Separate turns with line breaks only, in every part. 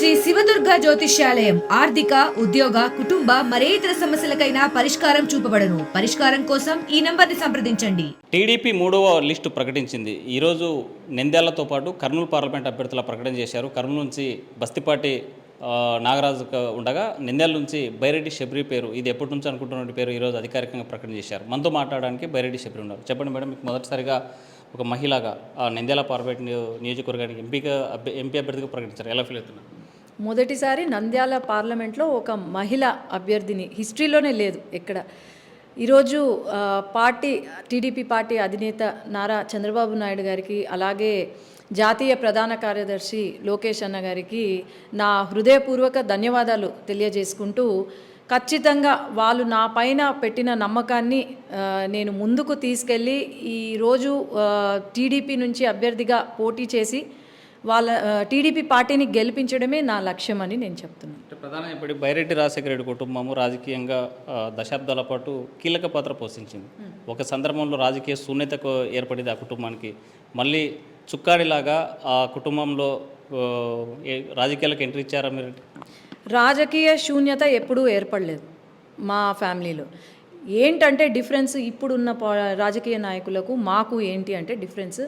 శ్రీ శివదుర్గ జ్యోతిష్యాలయం ఆర్థిక ఉద్యోగ కుటుంబ మరే ఇతర సమస్యలకైనా పరిష్కారం చూపబడను. పరిష్కారం కోసం ఈ నంబర్ని సంప్రదించండి.
టీడీపీ మూడవ లిస్టు ప్రకటించింది. ఈరోజు నంద్యాలతో పాటు కర్నూలు పార్లమెంట్ అభ్యర్థుల ప్రకటన చేశారు. కర్నూలు నుంచి బస్తిపాటి నాగరాజు ఉండగా నంద్యాల నుంచి బైరెడ్డి శబరి పేరు ఇది ఎప్పటి నుంచి అనుకుంటున్న పేరు ఈరోజు అధికారికంగా ప్రకటన చేశారు. మనతో మాట్లాడడానికి బైరెడ్డి శబరి ఉన్నారు. చెప్పండి మేడం మీకు మొదటిసారిగా ఒక మహిళగా నంద్యాల పార్లమెంట్ నియోజకవర్గానికి ఎంపీగా ఎంపీ అభ్యర్థిగా ప్రకటించారు. ఎలా ఫీల్ అవుతున్నారు
మొదటిసారి నంద్యాల పార్లమెంట్లో ఒక మహిళ అభ్యర్థిని హిస్టరీలోనే లేదు ఎక్కడ. ఈరోజు పార్టీ టీడీపీ పార్టీ అధినేత నారా చంద్రబాబు నాయుడు గారికి అలాగే జాతీయ ప్రధాన కార్యదర్శి లోకేష్ అన్న గారికి నా హృదయపూర్వక ధన్యవాదాలు తెలియజేసుకుంటూ ఖచ్చితంగా వాళ్ళు నా పైన పెట్టిన నమ్మకాన్ని నేను ముందుకు తీసుకెళ్ళి ఈరోజు టీడీపీ నుంచి అభ్యర్థిగా పోటీ చేసి వాళ్ళ టీడీపీ పార్టీని గెలిపించడమే నా లక్ష్యం అని నేను చెప్తున్నాను
అంటే ప్రధానంగా ఇప్పుడు బైరెడ్డి రాజశేఖర రెడ్డి కుటుంబము రాజకీయంగా దశాబ్దాల పాటు కీలక పాత్ర పోషించింది. ఒక సందర్భంలో రాజకీయ శూన్యతకు ఏర్పడింది ఆ కుటుంబానికి. మళ్ళీ చుక్కాడిలాగా ఆ కుటుంబంలో రాజకీయాలకు ఎంట్రీ ఇచ్చారా మీరు?
రాజకీయ శూన్యత ఎప్పుడూ ఏర్పడలేదు మా ఫ్యామిలీలో. ఏంటంటే డిఫరెన్స్ ఇప్పుడున్న రాజకీయ నాయకులకు మాకు ఏంటి అంటే డిఫరెన్స్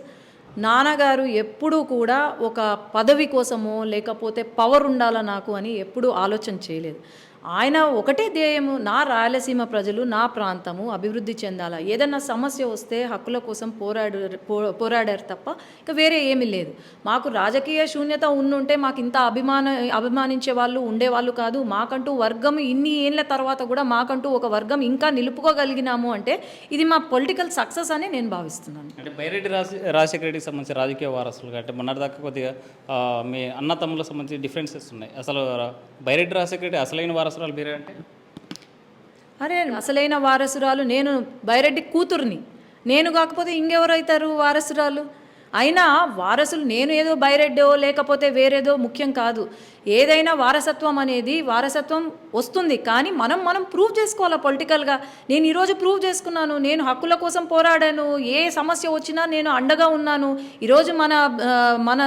నాన్నగారు ఎప్పుడూ కూడా ఒక పదవి కోసమో లేకపోతే పవర్ ఉండాలా నాకు అని ఎప్పుడూ ఆలోచన చేయలేదు. ఆయన ఒకటే ధ్యేయము నా రాయలసీమ ప్రజలు నా ప్రాంతము అభివృద్ధి చెందాలా? ఏదన్నా సమస్య వస్తే హక్కుల కోసం పోరాడు పో- పోరాడారు తప్ప ఇక వేరే ఏమీ లేదు. మాకు రాజకీయ శూన్యత ఉండుంటే మాకు ఇంత అభిమాన అభిమానించే వాళ్ళు ఉండేవాళ్ళు కాదు. మాకంటూ వర్గం ఇన్ని ఏళ్ళ తర్వాత కూడా మాకంటూ ఒక వర్గం ఇంకా నిలుపుకోగలిగినాము అంటే ఇది మా పొలిటికల్ సక్సెస్ అని నేను భావిస్తున్నాను.
అంటే బైరెడ్డి రాజ రాజశేఖర రెడ్డికి సంబంధించి రాజకీయ వారసులుగా అంటే మొన్నటిదాకా కొద్దిగా మీ అన్న తమ్ముళ్ళకి సంబంధించి డిఫరెన్సెస్ ఉన్నాయి. అసలు బైరెడ్డి రాజశేఖర రెడ్డి అసలైన వారసురాలు మీరే అంటే?
అరే అసలైన వారసురాలు నేను బైరెడ్డి కూతుర్ని. నేను కాకపోతే ఇంకెవరైతారు వారసురాలు? అయినా వారసులు నేను ఏదో బైరెడ్డో లేకపోతే వేరేదో ముఖ్యం కాదు. ఏదైనా వారసత్వం అనేది వారసత్వం వస్తుంది కానీ మనం మనం ప్రూవ్ చేసుకోవాలి పొలిటికల్గా నేను ఈరోజు ప్రూవ్ చేసుకున్నాను నేను హక్కుల కోసం పోరాడాను ఏ సమస్య వచ్చినా నేను అండగా ఉన్నాను. ఈరోజు మన మన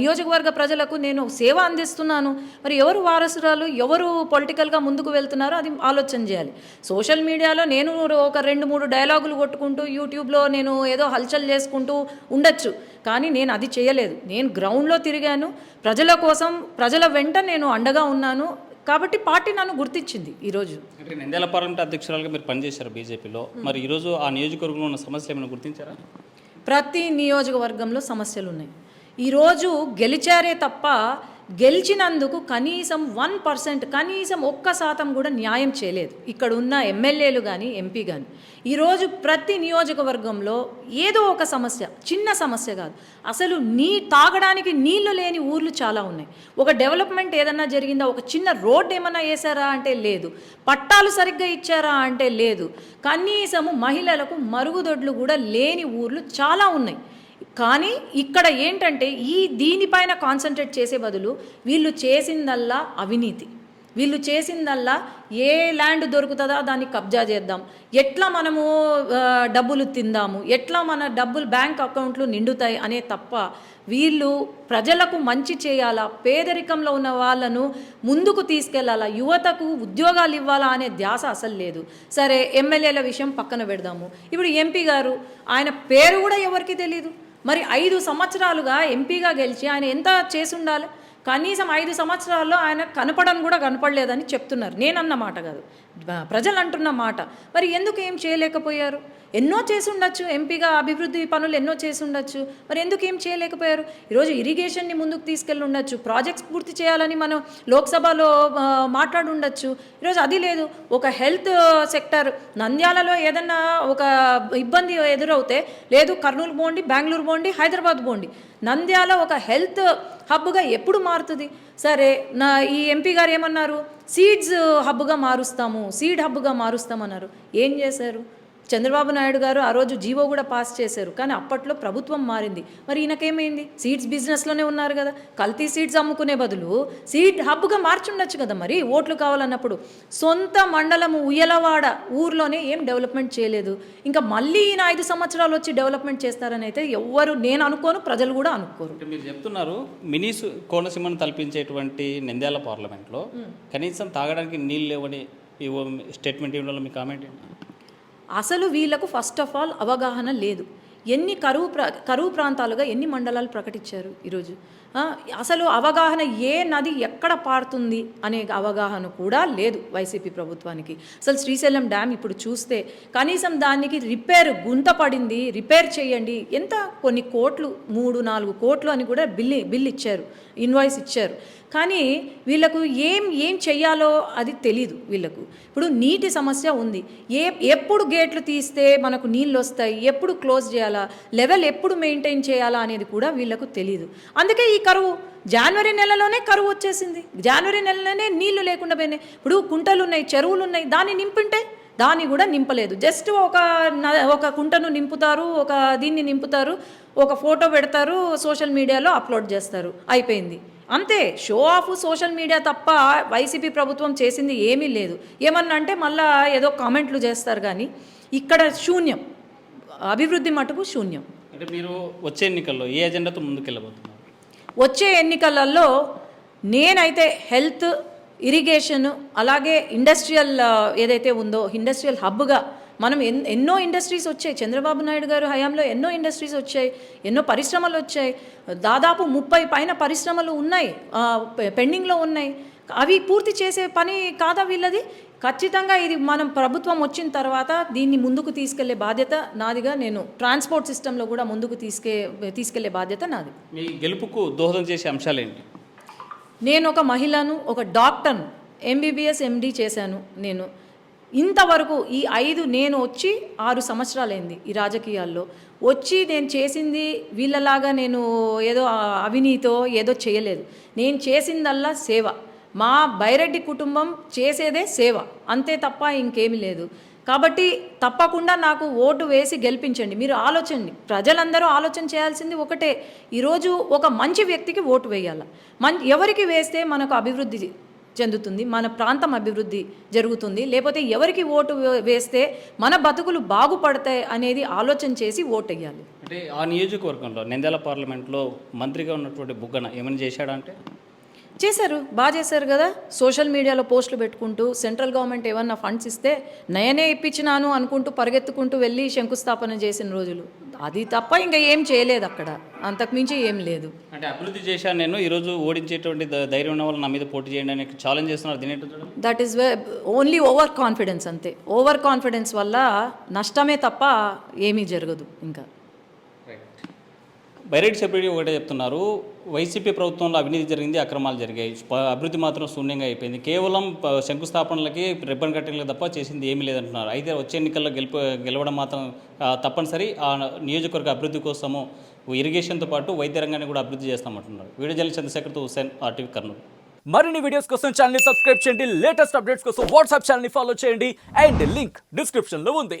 నియోజకవర్గ ప్రజలకు నేను సేవ అందిస్తున్నాను. మరి ఎవరు వారసురాలు ఎవరు పొలిటికల్గా ముందుకు వెళ్తున్నారో అది ఆలోచన చేయాలి. సోషల్ మీడియాలో నేను ఒక రెండు మూడు డైలాగులు కొట్టుకుంటూ యూట్యూబ్లో నేను ఏదో హల్చల్ చేసుకుంటూ ఉండొచ్చు కానీ నేను అది చేయలేదు. నేను గ్రౌండ్లో తిరిగాను. ప్రజల కోసం ప్రజల వెంట నేను అండగా ఉన్నాను కాబట్టి పార్టీ నన్ను గుర్తించింది ఈరోజు
అంటే నంద్యాల పార్లమెంట్ అధ్యక్షురాలుగా మీరు పనిచేశారు బీజేపీలో. మరి ఈరోజు ఆ నియోజకవర్గంలో ఉన్న సమస్యలు ఏమైనా గుర్తించారా?
ప్రతి నియోజకవర్గంలో సమస్యలు ఉన్నాయి. ఈరోజు గెలిచారే తప్ప గెలిచినందుకు కనీసం వన్ పర్సెంట్ కనీసం ఒక్క శాతం కూడా న్యాయం చేయలేదు. ఇక్కడ ఉన్న ఎమ్మెల్యేలు కానీ ఎంపీ కానీ ఈరోజు ప్రతి నియోజకవర్గంలో ఏదో ఒక సమస్య చిన్న సమస్య కాదు. అసలు నీ తాగడానికి నీళ్ళు లేని ఊర్లు చాలా ఉన్నాయి. ఒక డెవలప్మెంట్ ఏదన్నా జరిగిందా? ఒక చిన్న రోడ్ ఏమన్నా వేసారా అంటే లేదు. పట్టాలు సరిగ్గా ఇచ్చారా అంటే లేదు. కనీసము మహిళలకు మరుగుదొడ్లు కూడా లేని ఊర్లు చాలా ఉన్నాయి. కానీ ఇక్కడ ఏంటంటే ఈ దీనిపైన కాన్సన్ట్రేట్ చేసే బదులు వీళ్ళు చేసిందల్లా అవినీతి. వీళ్ళు చేసిందల్లా ఏ ల్యాండ్ దొరుకుతుందో దాన్ని కబ్జా చేద్దాం. ఎట్లా మనము డబ్బులు తిందాము? ఎట్లా మన డబ్బులు బ్యాంక్ అకౌంట్లు నిండుతాయి అనే తప్ప వీళ్ళు ప్రజలకు మంచి చేయాలా? పేదరికంలో ఉన్న వాళ్ళను ముందుకు తీసుకెళ్ళాలా? యువతకు ఉద్యోగాలు ఇవ్వాలా అనే ధ్యాస అసలు లేదు. సరే ఎమ్మెల్యేల విషయం పక్కన పెడదాము. ఇప్పుడు ఎంపీ గారు ఆయన పేరు కూడా ఎవరికి తెలియదు మరి ఐదు సంవత్సరాలుగా ఎంపీగా గెలిచి ఆయన ఎంత చేసి ఉండాలి కనీసం ఐదు సంవత్సరాల్లో ఆయన కనపడని కూడా కనపడలేదని చెప్తున్నారు. నేనన్నమాట కాదు. ప్రజలు అంటున్న మాట మరి ఎందుకు ఏం చేయలేకపోయారు? ఎన్నో చేసి ఉండొచ్చు ఎంపీగా అభివృద్ధి పనులు ఎన్నో చేసి ఉండొచ్చు మరి ఎందుకు ఏం చేయలేకపోయారు? ఈరోజు ఇరిగేషన్ని ముందుకు తీసుకెళ్ళి ఉండొచ్చు ప్రాజెక్ట్స్ పూర్తి చేయాలని మనం లోక్సభలో మాట్లాడి ఉండొచ్చు ఈరోజు అది లేదు. ఒక హెల్త్ సెక్టర్ నంద్యాలలో ఏదన్నా ఒక ఇబ్బంది ఎదురవుతే లేదు కర్నూలు పోండి బెంగళూరు పోండి హైదరాబాద్ పోండి. నంద్యాల ఒక హెల్త్ హబ్గా ఎప్పుడు మారుతుంది? సరే నా ఈ ఎంపీ గారు ఏమన్నారు? సీడ్స్ హబ్గా uh, మారుస్తాము. సీడ్ హబ్గా మారుస్తామన్నారు. ఏం చేశారు? చంద్రబాబు నాయుడు గారు ఆ రోజు జీవో కూడా పాస్ చేశారు. కానీ అప్పట్లో ప్రభుత్వం మారింది. మరి ఈయనకేమైంది? సీడ్స్ బిజినెస్లోనే ఉన్నారు కదా. కల్తీ సీడ్స్ అమ్ముకునే బదులు సీడ్ హబ్గా మార్చుండొచ్చు కదా మరి ఓట్లు కావాలన్నప్పుడు. సొంత మండలము ఉయ్యలవాడ ఊర్లోనే ఏం డెవలప్మెంట్ చేయలేదు. ఇంకా మళ్ళీ ఈయన ఐదు సంవత్సరాలు వచ్చి డెవలప్మెంట్ చేస్తారని అయితే ఎవ్వరు నేను అనుకోను ప్రజలు కూడా అనుకోరు.
మీరు చెప్తున్నారు మినీ కోనసీమను తలపించేటువంటి నంద్యాల పార్లమెంట్లో కనీసం తాగడానికి నీళ్ళు లేవని స్టేట్మెంట్ ఇవ్వడంలో మీ కామెంట్ ఏంటి?
అసలు వీళ్ళకు ఫస్ట్ ఆఫ్ ఆల్ అవగాహన లేదు. ఎన్ని కరువు ప్ర కరువు ప్రాంతాలుగా ఎన్ని మండలాలు ప్రకటించారు ఈరోజు? అసలు అవగాహన ఏ నది ఎక్కడ పారుతుంది అనే అవగాహన కూడా లేదు వైసీపీ ప్రభుత్వానికి. అసలు శ్రీశైలం డ్యామ్ ఇప్పుడు చూస్తే కనీసం దానికి రిపేర్ గుంత పడింది రిపేర్ చేయండి ఎంత కొన్ని కోట్లు మూడు నాలుగు కోట్లు అని కూడా బిల్ బిల్ ఇచ్చారు ఇన్వాయిస్ ఇచ్చారు. కానీ వీళ్ళకు ఏం ఏం చెయ్యాలో అది తెలీదు వీళ్ళకు. ఇప్పుడు నీటి సమస్య ఉంది. ఏ ఎప్పుడు గేట్లు తీస్తే మనకు నీళ్ళు వస్తాయి ఎప్పుడు క్లోజ్ చేయాలా లెవెల్ ఎప్పుడు మెయింటైన్ చేయాలా అనేది కూడా వీళ్ళకు తెలియదు అందుకే ఈ కరువు. జనవరి నెలలోనే కరువు వచ్చేసింది. జనవరి నెలలోనే నీళ్ళు లేకుండా పోయినాయి. ఇప్పుడు కుంటలు ఉన్నాయి చెరువులు ఉన్నాయి దాన్ని నింపింటే దాన్ని కూడా నింపలేదు. జస్ట్ ఒక ఒక కుంటను నింపుతారు ఒక దీన్ని నింపుతారు ఒక ఫోటో పెడతారు సోషల్ మీడియాలో అప్లోడ్ చేస్తారు. అయిపోయింది. అంతే. షో ఆఫ్ సోషల్ మీడియా తప్ప వైసీపీ ప్రభుత్వం చేసింది ఏమీ లేదు. ఏమన్నా అంటే మళ్ళా ఏదో కామెంట్లు చేస్తారు కానీ ఇక్కడ శూన్యం. అభివృద్ధి మటుకు శూన్యం.
అంటే మీరు వచ్చే ఎన్నికల్లో ఏ ఎజెండాతో ముందుకెళ్ళబోతున్నారు?
వచ్చే ఎన్నికలలో నేనైతే హెల్త్ ఇరిగేషన్ అలాగే ఇండస్ట్రియల్ ఏదైతే ఉందో ఇండస్ట్రియల్ హబ్గా మనం ఎన్ ఎన్నో ఇండస్ట్రీస్ వచ్చాయి. చంద్రబాబు నాయుడు గారు హయాంలో ఎన్నో ఇండస్ట్రీస్ వచ్చాయి ఎన్నో పరిశ్రమలు వచ్చాయి. దాదాపు ముప్పై పైన పరిశ్రమలు ఉన్నాయి పెండింగ్లో ఉన్నాయి. అవి పూర్తి చేసే పని కాదా వీళ్ళది? ఖచ్చితంగా ఇది మనం ప్రభుత్వం వచ్చిన తర్వాత దీన్ని ముందుకు తీసుకెళ్ళే బాధ్యత నాదిగా నేను ట్రాన్స్పోర్ట్ సిస్టంలో కూడా ముందుకు తీసుకే తీసుకెళ్ళే బాధ్యత నాది.
మీ గెలుపుకు దోహదం చేసే అంశాలు ఏంటి
నేను ఒక మహిళను ఒక డాక్టర్ను ఎంబీబీఎస్ ఎండి చేశాను నేను. ఇంతవరకు ఈ ఐదు నేను వచ్చి ఆరు సంవత్సరాలైంది ఈ రాజకీయాల్లో. వచ్చి నేను చేసింది వీళ్ళలాగా నేను ఏదో అవినీతో ఏదో చేయలేదు. నేను చేసిందల్లా సేవ. మా బైరెడ్డి కుటుంబం చేసేదే సేవ. అంతే తప్ప ఇంకేమీ లేదు. కాబట్టి తప్పకుండా నాకు ఓటు వేసి గెలిపించండి. మీరు ఆలోచండి. ప్రజలందరూ ఆలోచన చేయాల్సింది ఒకటే. ఈరోజు ఒక మంచి వ్యక్తికి ఓటు వేయాలి. మం ఎవరికి వేస్తే మనకు అభివృద్ధి చెందుతుంది మన ప్రాంతం అభివృద్ధి జరుగుతుంది లేకపోతే ఎవరికి ఓటు వేస్తే మన బతుకులు బాగుపడతాయి అనేది ఆలోచన చేసి ఓటు వేయాలి
అంటే ఆ నియోజకవర్గంలో నంద్యాల పార్లమెంట్లో మంత్రిగా ఉన్నటువంటి బుగ్గన ఏమైనా చేశాడంటే
చేశారు బాగా చేశారు కదా. సోషల్ మీడియాలో పోస్టులు పెట్టుకుంటూ సెంట్రల్ గవర్నమెంట్ ఏమన్నా ఫండ్స్ ఇస్తే నయనే ఇప్పించినాను అనుకుంటూ పరిగెత్తుకుంటూ వెళ్ళి శంకుస్థాపన చేసిన రోజులు. అది తప్ప ఇంకా ఏం చేయలేదు అక్కడ. అంతకుమించి ఏం లేదు.
అంటే అభివృద్ధి చేశాను నేను ఈరోజు ఓడించేటువంటి ధైర్యం ఉన్న వాళ్ళు నా మీద పోటీ చేయండి అని ఛాలెంజ్ చేస్తున్నారు.
That is only over confidence అంతే. ఓవర్ కాన్ఫిడెన్స్ వల్ల నష్టమే తప్ప ఏమీ జరగదు ఇంకా.
బైరెడ్డి సెక్యూరిటీ ఒకటే చెప్తున్నారు. వైసీపీ ప్రభుత్వంలో అవినీతి జరిగింది అక్రమాలు జరిగాయి. అభివృద్ధి మాత్రం శూన్యంగా అయిపోయింది. కేవలం శంకుస్థాపనలకి రిబ్బన్ కట్టింగ్లకు తప్ప చేసింది ఏమీ లేదంటున్నారు. అయితే వచ్చే ఎన్నికల్లో గెలుపు గెలవడం మాత్రం తప్పనిసరి. ఆ నియోజకవర్గ అభివృద్ధి కోసము ఇరిగేషన్తో పాటు వైద్య రంగాన్ని కూడా అభివృద్ధి చేస్తామంటున్నారు. వీడియో జల్లి చంద్రశేఖర్తో హుసేన్ ఆర్టీవీ కర్నూలు.
మరిన్ని వీడియోస్ కోసం ఛానల్ సబ్స్క్రైబ్ చేయండి. లేటెస్ట్ అప్డేట్స్ కోసం వాట్సాప్ ఛానల్ని ఫాలో చేయండి. అండ్ లింక్ డిస్క్రిప్షన్లో ఉంది.